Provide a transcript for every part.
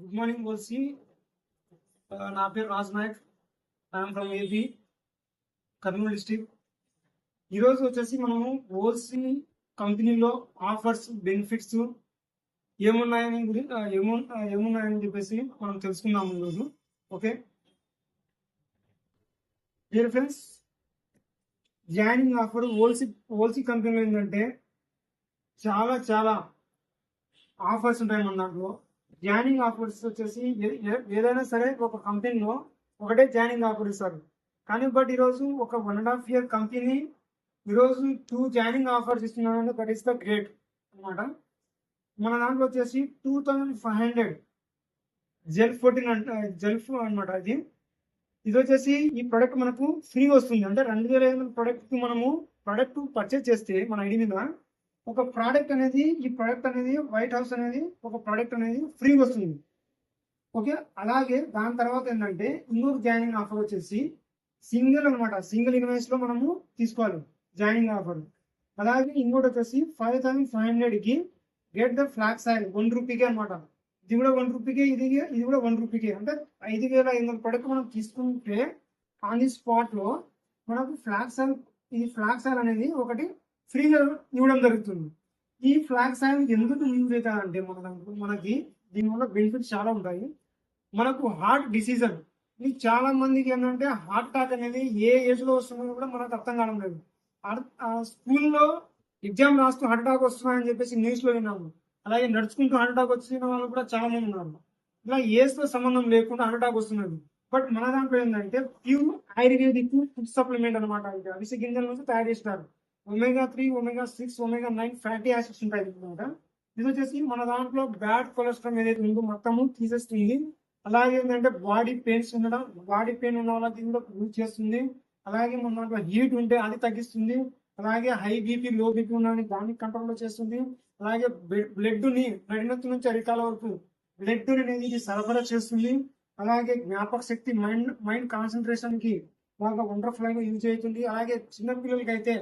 Good morning బోల్సి నా పేరు Raj Naik. I'm from AP Kurnool district ఈరోజు వచ్చేసి మనము ఓల్సి కంపెనీలో ఆఫర్స్ బెనిఫిట్స్ ఏమున్నాయని గురి ఏము ఏమున్నాయని చెప్పేసి మనం తెలుసుకుందాము ఈరోజు okay? Dear friends joining offer ఓల్సి ఓల్సి కంపెనీలో ఏంటంటే చాలా చాలా ఆఫర్స్ ఉంటాయి మన దాంట్లో. జాయినింగ్ ఆఫర్స్ వచ్చేసి ఏదైనా సరే ఒక కంపెనీలో ఒకటే జాయినింగ్ ఆఫర్ ఇస్తారు కానీ బట్ ఈరోజు ఒక one and half year company ఈరోజు టూ జాయినింగ్ ఆఫర్స్ ఇస్తున్నారంటే దట్ ఈస్ ద గ్రేట్ అనమాట మన దాంట్లో వచ్చేసి two thousand five hundred gel fourteen అంట జెల్ఫ్ అనమాట అది. ఇది వచ్చేసి ఈ ప్రొడక్ట్ మనకు ఫ్రీ వస్తుంది. అంటే రెండు వేల ఐదు వందల ప్రొడక్ట్ మనము ప్రొడక్ట్ పర్చేస్ చేస్తే మన ఐడి మీద ఒక ప్రోడక్ట్ అనేది ఈ ప్రోడక్ట్ అనేది వైట్ హౌస్ అనేది ఒక ప్రోడక్ట్ అనేది ఫ్రీ వస్తుంది. ఓకే అలాగే దాని తర్వాత ఏంటంటే ఇంకొక జాయినింగ్ ఆఫర్ వచ్చేసి సింగిల్ అనమాట సింగిల్ ఇన్వాయిస్లో మనము తీసుకోవాలి. జాయినింగ్ ఆఫర్ అలాగే ఇంకోటి వచ్చేసి ఫైవ్ థౌసండ్ ఫైవ్ హండ్రెడ్కి గెట్ ద ఫ్లాగ్ సైల్ వన్ రూపీకే అనమాట ఇది కూడా వన్ రూపీకే ఇది ఇది కూడా వన్ రూపీకే అంటే ఐదు వేల ఐదు వందల ప్రొడక్ట్ మనం తీసుకుంటే ఆన్ ది స్పాట్లో మనకు ఫ్లాగ్ సైల్ ఈ ఫ్లాగ్ సైల్ అనేది ఒకటి ఫ్రీగా ఇవ్వడం జరుగుతుంది. ఈ ఫ్లాగ్స్ సైన్ ఎందుకు యూజ్ అవుతాయంటే మన మనకి దీనివల్ల బెనిఫిట్స్ చాలా ఉంటాయి. మనకు హార్ట్ డిసీజన్ ఇది చాలా మందికి ఏంటంటే హార్ట్ అటాక్ అనేది ఏ ఏజ్లో వస్తుందో కూడా మనకు అర్థం కావడం లేదు. స్కూల్లో ఎగ్జామ్ రాస్తూ హార్ట్ అటాక్ వస్తున్నాయని చెప్పేసి న్యూస్లో విన్నాము. అలాగే నడుచుకుంటూ హార్ట్ అటాక్ వచ్చిన వాళ్ళు కూడా చాలా మంది ఉన్నారు. ఇలా ఏజ్తో సంబంధం లేకుండా హార్ట్ అటాక్ వస్తున్నది. బట్ మన దాంట్లో ఏంటంటే ప్యూర్ ఆయుర్వేదిక్ ఫుడ్ సప్లిమెంట్ అనమాట అవిసె గింజల నుంచి తయారు చేస్తారు. Omega three omega six omega nine fatty acids ఉంటాయి అనమాట ఇది వచ్చేసి మన దాంట్లో బ్యాడ్ కొలెస్ట్రాల్ ఏదైతే ఉందో మొత్తము తీసేస్తుంది అలాగే ఏంటంటే బాడీ పెయిన్స్ ఉండడం బాడీ పెయిన్ ఉన్న వాళ్ళకి దీంట్లో యూజ్ చేస్తుంది. అలాగే మన దాంట్లో హీట్ ఉంటే అది తగ్గిస్తుంది. అలాగే హై బీపీ లో బీపీ ఉన్న దాన్ని కంట్రోల్లో చేస్తుంది. అలాగే బ్లడ్ని నడినెత్తి నుంచి అరికాల వరకు బ్లడ్ అనేది ఇది సరఫరా చేస్తుంది. అలాగే జ్ఞాపక శక్తి మైండ్ మైండ్ కాన్సన్ట్రేషన్కి బాగా వండర్ఫుల్గా యూజ్ అవుతుంది. అలాగే చిన్న పిల్లలకి అయితే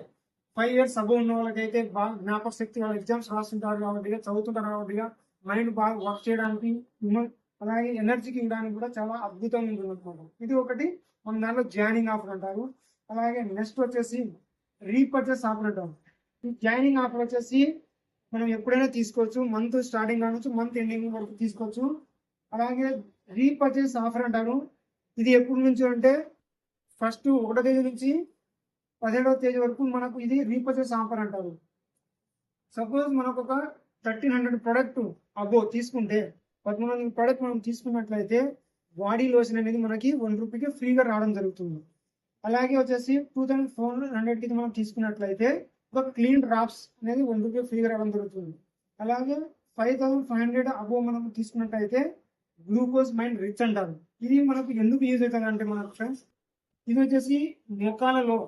ఫైవ్ ఇయర్స్ అబో ఉన్న వాళ్ళకైతే బాగా జ్ఞాపక శక్తి వాళ్ళు ఎగ్జామ్స్ రాస్తుంటారు కాబట్టి చదువుతుంటారు కాబట్టి మైండ్ బాగా వర్క్ చేయడానికి అలాగే ఎనర్జీకి ఇవ్వడానికి కూడా చాలా అద్భుతంగా ఉంటుంది అనమాట ఇది ఒకటి. మన దాంట్లో జాయినింగ్ ఆఫర్ అంటారు. అలాగే నెక్స్ట్ వచ్చేసి రీపర్చేస్ ఆఫర్ అంటారు. ఈ జాయినింగ్ ఆఫర్ వచ్చేసి మనం ఎప్పుడైనా తీసుకోవచ్చు. మంత్ స్టార్టింగ్ కావచ్చు మంత్ ఎండింగ్ వరకు తీసుకోవచ్చు. అలాగే రీపర్చేస్ ఆఫర్ అంటారు. ఇది ఎప్పటి నుంచి అంటే ఫస్ట్ ఒకటో తేదీ నుంచి పదిహేడవ తేదీ వరకు మనకు ఇది రీపర్చేస్ ఆఫర్ అంటారు. సపోజ్ మనకు ఒక థర్టీన్ హండ్రెడ్ ప్రొడక్ట్ అబో తీసుకుంటే పదమూడు వందల ప్రొడక్ట్ మనం తీసుకున్నట్లయితే బాడీ లోషన్ అనేది మనకి వన్ రూపీకి ఫ్రీగా రావడం జరుగుతుంది. అలాగే వచ్చేసి టూ థౌసండ్ ఫోర్ హండ్రెడ్కి మనం తీసుకున్నట్లయితే ఒక క్లీన్ డ్రాప్స్ అనేది వన్ రూపీ ఫ్రీగా రావడం జరుగుతుంది. అలాగే five thousand five hundred above మనం తీసుకున్నట్లయితే గ్లూకోజ్ మైండ్ రిచ్ అంటారు. ఇది మనకు ఎందుకు యూజ్ అవుతుంది అంటే మనకు ఫ్రెండ్స్ ఇది వచ్చేసి మొక్కలలో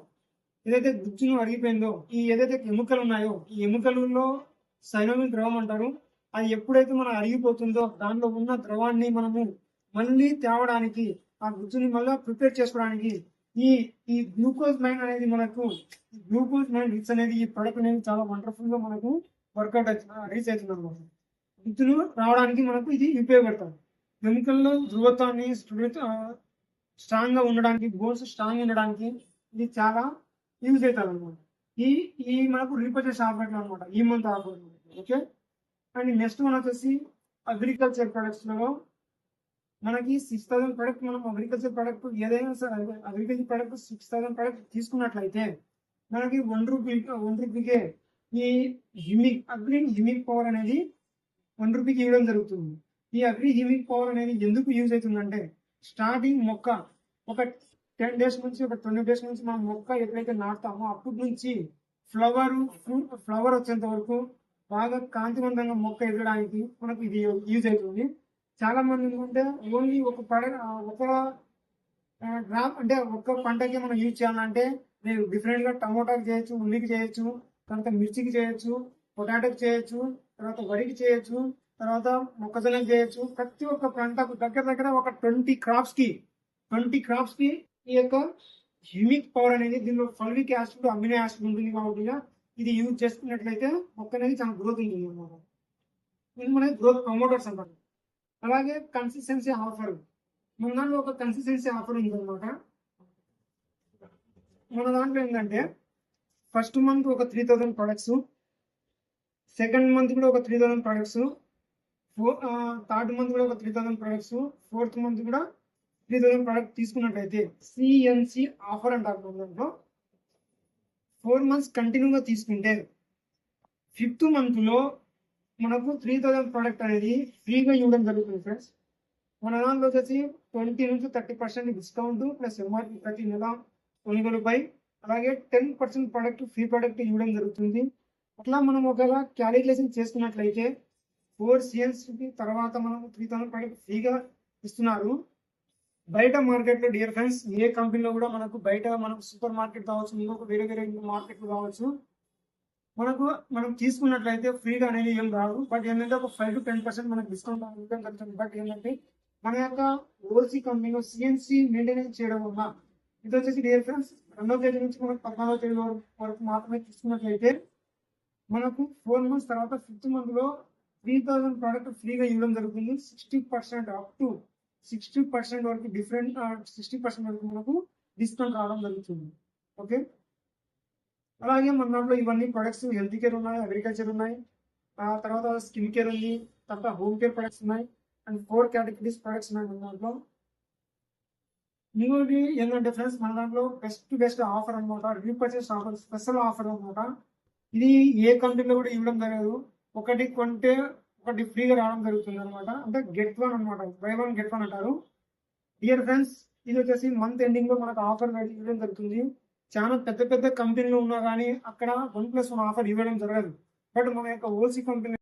ఏదైతే గుజ్జును అరిగిపోయిందో ఈ ఏదైతే ఎముకలు ఉన్నాయో ఈ ఎముకలలో సైనోమిక్ ద్రవం అంటారు అది ఎప్పుడైతే మనం అరిగిపోతుందో దానిలో ఉన్న ద్రవాన్ని మనము మళ్ళీ తేవడానికి ఆ గుజ్జుని మళ్ళీ ప్రిపేర్ చేసుకోవడానికి ఈ ఈ గ్లూకోజ్ మైండ్ అనేది మనకు గ్లూకోజ్ మైండ్ రిచ్ అనేది ఈ ప్రొడక్ట్ అనేది చాలా వండర్ఫుల్గా మనకు వర్కౌట్ రీచ్ అవుతుంది అనమాట. గుజ్జును రావడానికి మనకు ఇది ఉపయోగపడతాం ఎముకల్లో ధృవత్వాన్ని స్ట్రాంగ్గా ఉండడానికి బోన్స్ స్ట్రాంగ్ ఉండడానికి ఇది చాలా యూజ్ అవుతారు అనమాట ఈ ఈ మనకు రీపర్చేస్ ఆఫర్ అనమాట ఈ month offer okay and next మన వచ్చేసి అగ్రికల్చర్ ప్రొడక్ట్స్లో మనకి సిక్స్ థౌసండ్ ప్రొడక్ట్ మనం అగ్రికల్చర్ ప్రొడక్ట్ ఏదైనా సరే agriculture product six thousand product తీసుకున్నట్లయితే మనకి వన్ రూపీ వన్ రూపీకే ఈ హిమిక్ అగ్రి హిమిక్ పవర్ అనేది వన్ రూపీకి ఇవ్వడం జరుగుతుంది. ఈ అగ్రి హిమిక్ పవర్ అనేది ఎందుకు యూజ్ అవుతుందంటే స్టార్టింగ్ మొక్క ఒక టెన్ డేస్ నుంచి ఒక ట్వంటీ డేస్ నుంచి మనం మొక్క ఎప్పుడైతే నాటుతామో అప్పటి నుంచి ఫ్లవర్ ఫ్రూట్ ఫ్లవర్ వచ్చేంత వరకు బాగా కాంతివంతంగా మొక్క ఎదగడానికి మనకు ఇది యూజ్ అవుతుంది. చాలా మంది ఏంటంటే ఓన్లీ ఒక పడ ఒక డ్రాప్ అంటే ఒక్క పంటకి మనం యూజ్ చేయాలంటే నేను డిఫరెంట్గా టమోటాకి చేయొచ్చు ఉల్లికి చేయొచ్చు తర్వాత మిర్చికి చేయొచ్చు పొటాటోకి చేయొచ్చు తర్వాత వరికి చేయొచ్చు తర్వాత మొక్కజొన్నకి చేయొచ్చు. ప్రతి ఒక్క పంటకు దగ్గర దగ్గర ఒక ట్వంటీ క్రాప్స్కి ట్వంటీ క్రాప్స్కి ఈ యొక్క హ్యూమిక్ పవర్ అనేది దీనిలో ఫల్విక్ యాసిడ్ అమినో యాసిడ్ ఉంటుంది కాబట్టి ఇది యూజ్ చేసుకున్నట్లయితే మొక్క అనేది చాలా గ్రోత్ ఉంటుంది అన్నమాట ఇది గ్రోత్ ప్రమోటర్స్ అంటారు. అలాగే కన్సిస్టెన్సీ ఆఫర్ మన దాంట్లో ఒక కన్సిస్టెన్సీ ఆఫర్ ఉంది అనమాట మన దాంట్లో ఏంటంటే ఫస్ట్ మంత్ ఒక three thousand products second month కూడా ఒక three thousand products four third month కూడా ఒక three thousand products fourth month కూడా త్రీ థౌసండ్ ప్రొడక్ట్ తీసుకున్నట్టయితే సిఎన్సి ఆఫర్ అంటారు దాంట్లో. ఫోర్ మంత్స్ కంటిన్యూగా తీసుకుంటే ఫిఫ్త్ మంత్లో మనకు త్రీ థౌజండ్ ప్రోడక్ట్ అనేది ఫ్రీగా ఇవ్వడం జరుగుతుంది ఫ్రెండ్స్ మన దాంట్లో వచ్చేసి ట్వంటీ నుంచి thirty percent discount plus MRP ప్రతి నెల కొనుగోలుపై అలాగే ten percent product free product ఇవ్వడం జరుగుతుంది. అట్లా మనం ఒకవేళ క్యాలిక్యులేషన్ చేసుకున్నట్లయితే ఫోర్ సిఎన్స్ తర్వాత మనం త్రీ థౌసండ్ ప్రోడక్ట్ ఫ్రీగా ఇస్తున్నారు. బయట మార్కెట్లో డియర్ ఫ్రెండ్స్ ఏ కంపెనీలో కూడా మనకు బయట మనకు సూపర్ మార్కెట్ కావచ్చు ఇంకొక వేరే వేరే మార్కెట్ కావచ్చు మనకు మనం తీసుకున్నట్లయితే ఫ్రీగా అనేది ఏం రాదు. బట్ ఏంటంటే ఒక ఫైవ్ టు టెన్ పర్సెంట్ మనకు డిస్కౌంట్ ఇవ్వడం జరుగుతుంది. బట్ ఏంటంటే మన యొక్క ఓసీ కంపెనీలో సిఎన్సి మెయింటెనెన్స్ చేయడం వల్ల ఇది వచ్చేసి డియర్ ఫ్రెండ్స్ రెండో తేదీ నుంచి మనకు పద్నాలుగో తేదీ వరకు మాత్రమే తీసుకున్నట్లయితే మనకు ఫోర్ మంత్స్ తర్వాత ఫిఫ్త్ మంత్లో త్రీ థౌసండ్ ప్రోడక్ట్ ఫ్రీగా ఇవ్వడం జరుగుతుంది. Sixty percent up to sixty percent వరకు డిఫరెంట్ సిక్స్టీ పర్సెంట్ వరకు మనకు డిస్కౌంట్ రావడం జరుగుతుంది. ఓకే అలాగే మన దాంట్లో ఇవన్నీ ప్రొడక్ట్స్ హెల్త్ కేర్ ఉన్నాయి అగ్రికల్చర్ ఉన్నాయి. ఆ తర్వాత స్కిన్ కేర్ ఉంది తర్వాత హోమ్ కేర్ ప్రొడక్ట్స్ ఉన్నాయి. అండ్ ఫోర్ కేటగిరీస్ ప్రొడక్ట్స్ ఉన్నాయి మన దాంట్లో. ఇంకోటి ఏంటంటే ఫ్రెండ్స్ మన దాంట్లో బెస్ట్ బెస్ట్ ఆఫర్ అనమాట రీపర్చేస్ ఆఫర్ స్పెషల్ ఆఫర్ అనమాట ఇది ఏ కంపెనీలో కూడా ఇవ్వడం జరగదు. ఒకటి కొంటే ఒకటి ఫ్రీగా రావడం జరుగుతుంది అనమాట అంటే గెట్ వన్ అనమాట బై వన్ గెట్ వన్ అంటారు. డియర్ ఫ్రెండ్స్ ఇది వచ్చేసి మంత్ ఎండింగ్లో మనకు ఆఫర్ ఇవ్వడం జరుగుతుంది. చాలా పెద్ద పెద్ద కంపెనీలు ఉన్నా కానీ అక్కడ వన్ ప్లస్ వన్ ఆఫర్ ఇవ్వడం జరగదు. బట్ మన యొక్క ఓసీ కంపెనీ